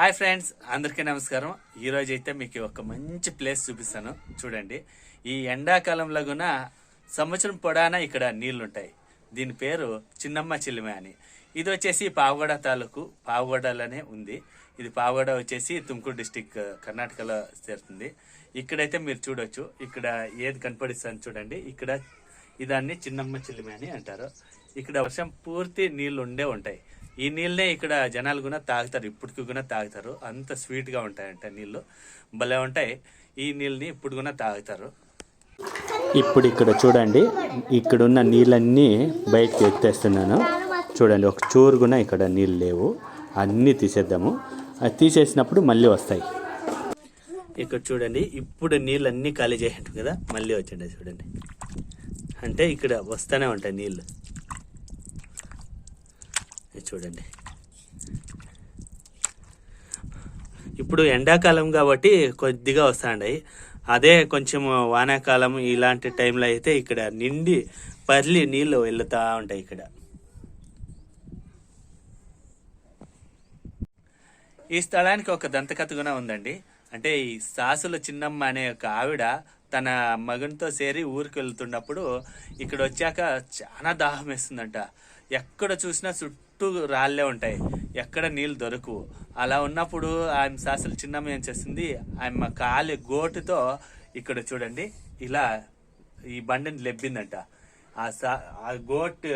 Hi friends అందరికీ నమస్కారం. ఈ రోజు అయితే మీకు ఒక మంచి ప్లేస్ చూపిస్తాను. చూడండి. ఈ ఎండాకాలంలో కూడా సంవత్సరం పొడానా ఇక్కడ నీళ్ళుంటాయి. దీని పేరు చిన్నమ్మ చిల్లిమే అని. ఇది వచ్చేసి పావగడ తాలూకు పావగడలోనే ఉంది. ఇది పావగడ వచ్చేసి తుమ్కూరు డిస్టిక్ కర్ణాటకలో చేరుతుంది. ఇక్కడైతే మీరు చూడొచ్చు. ఇక్కడ ఏది కనపడిస్తాను చూడండి. ఇక్కడ ఇదాన్ని చిన్నమ్మ చిల్లిమే అని అంటారు. ఇక్కడ వర్షం పూర్తి నీళ్ళు ఉండే ఉంటాయి. ఈ నీళ్ళనే ఇక్కడ జనాలు కూడా తాగుతారు ఇప్పటికి కూడా తాగుతారు. అంత స్వీట్గా ఉంటాయంట నీళ్ళు. భలే ఉంటాయి. ఈ నీళ్ళని ఇప్పుడు కూడా తాగుతారు. ఇప్పుడు ఇక్కడ చూడండి ఇక్కడున్న నీళ్ళన్నీ బయటకు ఎత్తేస్తున్నాను. చూడండి ఒక చూరు కూడా ఇక్కడ నీళ్ళు లేవు. అన్నీ తీసేద్దాము. అది తీసేసినప్పుడు మళ్ళీ వస్తాయి. ఇక్కడ చూడండి ఇప్పుడు నీళ్ళు అన్ని ఖాళీ చేసేట్టు కదా మళ్ళీ వచ్చిండే చూడండి. అంటే ఇక్కడ వస్తూనే ఉంటాయి నీళ్ళు. చూడండి. ఇప్పుడు ఎండాకాలం కాబట్టి కొద్దిగా వస్తాయి అదే కొంచెం వానాకాలం ఇలాంటి టైంలో అయితే ఇక్కడ నిండి పర్లి నీళ్ళు వెళ్తూ ఉంటాయి ఇక్కడ. ఈ స్థలానికి ఒక దంతకథ కూడా ఉందండి. అంటే ఈ సాసుల చిన్నమ్మ అనే ఒక ఆవిడ తన మగనితో చేరి ఊరికి వెళ్తున్నప్పుడు ఇక్కడ వచ్చాక చాలా దాహం వేస్తుందంట. ఎక్కడ చూసినా చుట్టూ చుట్టూ రాళ్ళే ఉంటాయి. ఎక్కడ నీళ్ళు దొరకవు. అలా ఉన్నప్పుడు ఆమె అసలు చిన్నమ్మ ఏం చేస్తుంది ఆమె కాలి గోటుతో ఇక్కడ చూడండి ఇలా ఈ బండిని లెబ్బిందంట. ఆ సా ఆ గోట్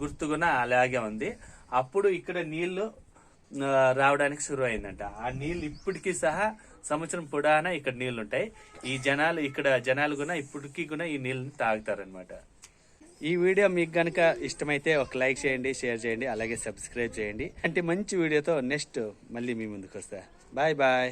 గుర్తుగున అలాగే ఉంది. అప్పుడు ఇక్కడ నీళ్ళు రావడానికి శురు అయిందంట ఆ నీళ్ళు ఇప్పటికీ సహా సంవత్సరం పొడానా ఇక్కడ నీళ్ళు ఉంటాయి ఈ జనాలు ఇక్కడ జనాలు కూడా ఇప్పటికీ కూడా ఈ నీళ్ళని తాగుతారనమాట ఈ వీడియో మీకు కనుక ఇష్టమైతే ఒక లైక్ చేయండి షేర్ చేయండి అలాగే సబ్స్క్రైబ్ చేయండి. అంటే మంచి వీడియోతో నెక్స్ట్ మళ్ళీ మీ ముందుకు వస్తా బాయ్ బాయ్.